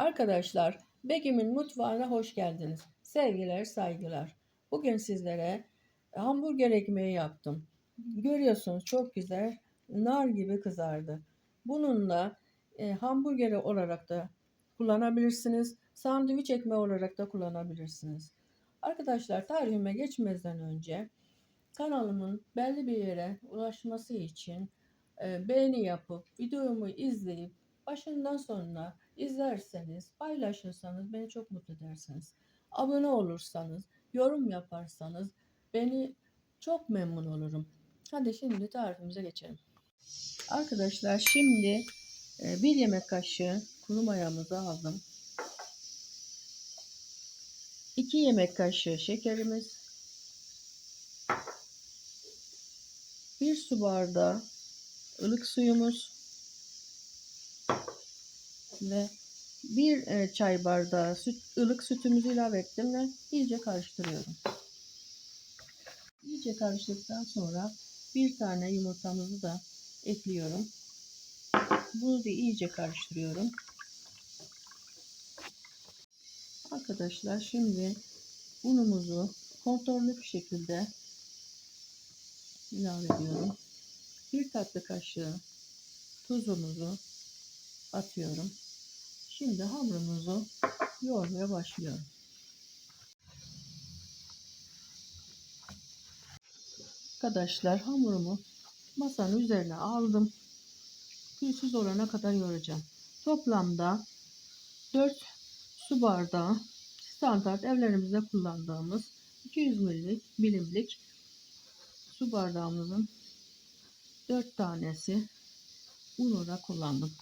Arkadaşlar, Begüm'ün mutfağına hoş geldiniz. Sevgiler, saygılar. Bugün sizlere hamburger ekmeği yaptım. Görüyorsunuz çok güzel, nar gibi kızardı. Bununla e, hamburgeri olarak da kullanabilirsiniz. Sandviç ekmeği olarak da kullanabilirsiniz. Arkadaşlar tarihime geçmeden önce kanalımın belli bir yere ulaşması için e, beğeni yapıp videomu izleyip başından sonuna izlerseniz, paylaşırsanız beni çok mutlu edersiniz. Abone olursanız, yorum yaparsanız beni çok memnun olurum. Hadi şimdi tarifimize geçelim. Arkadaşlar şimdi e, bir yemek kaşığı kuru mayamızı aldım. 2 yemek kaşığı şekerimiz. 1 su bardağı ılık suyumuz ve bir e, çay bardağı süt, ılık sütümüzü ilave ettim ve iyice karıştırıyorum. İyice karıştıktan sonra bir tane yumurtamızı da ekliyorum. Bunu da iyice karıştırıyorum. Arkadaşlar şimdi unumuzu kontrollü bir şekilde ilave ediyorum. Bir tatlı kaşığı tuzumuzu atıyorum. Şimdi hamurumuzu yoğurmaya başlıyorum. Arkadaşlar hamurumu masanın üzerine aldım. Pürüzsüz olana kadar yoğuracağım. Toplamda 4 su bardağı standart evlerimizde kullandığımız 200 millik milimlik su bardağımızın 4 tanesi un olarak kullandım.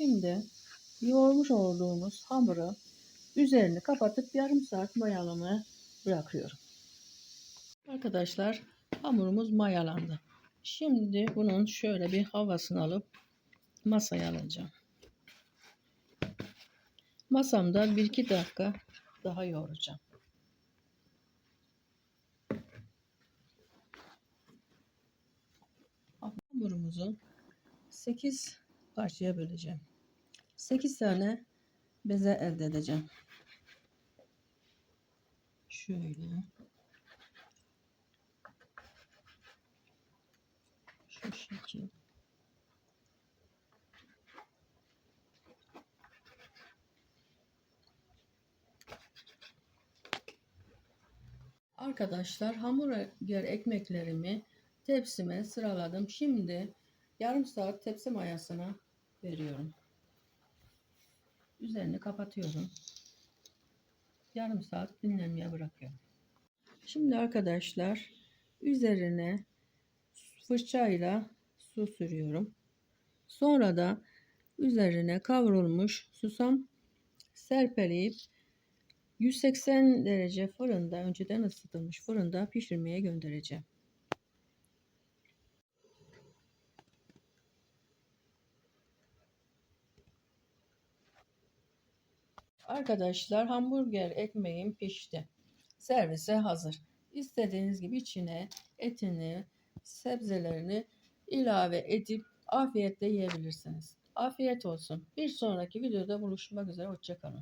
Şimdi yoğurmuş olduğumuz hamuru üzerini kapatıp yarım saat mayalamaya bırakıyorum. Arkadaşlar hamurumuz mayalandı. Şimdi bunun şöyle bir havasını alıp masaya alacağım. Masamda 1-2 dakika daha yoğuracağım. Hamurumuzu 8 parçaya böleceğim. 8 tane beze elde edeceğim. Şöyle. Şu şekil. Arkadaşlar hamburger ekmeklerimi tepsime sıraladım. Şimdi yarım saat tepsi mayasına veriyorum. Üzerini kapatıyorum. Yarım saat dinlenmeye bırakıyorum. Şimdi arkadaşlar üzerine fırçayla su sürüyorum. Sonra da üzerine kavrulmuş susam serpeleyip 180 derece fırında önceden ısıtılmış fırında pişirmeye göndereceğim. Arkadaşlar hamburger ekmeğim pişti. Servise hazır. İstediğiniz gibi içine etini, sebzelerini ilave edip afiyetle yiyebilirsiniz. Afiyet olsun. Bir sonraki videoda buluşmak üzere. Hoşçakalın.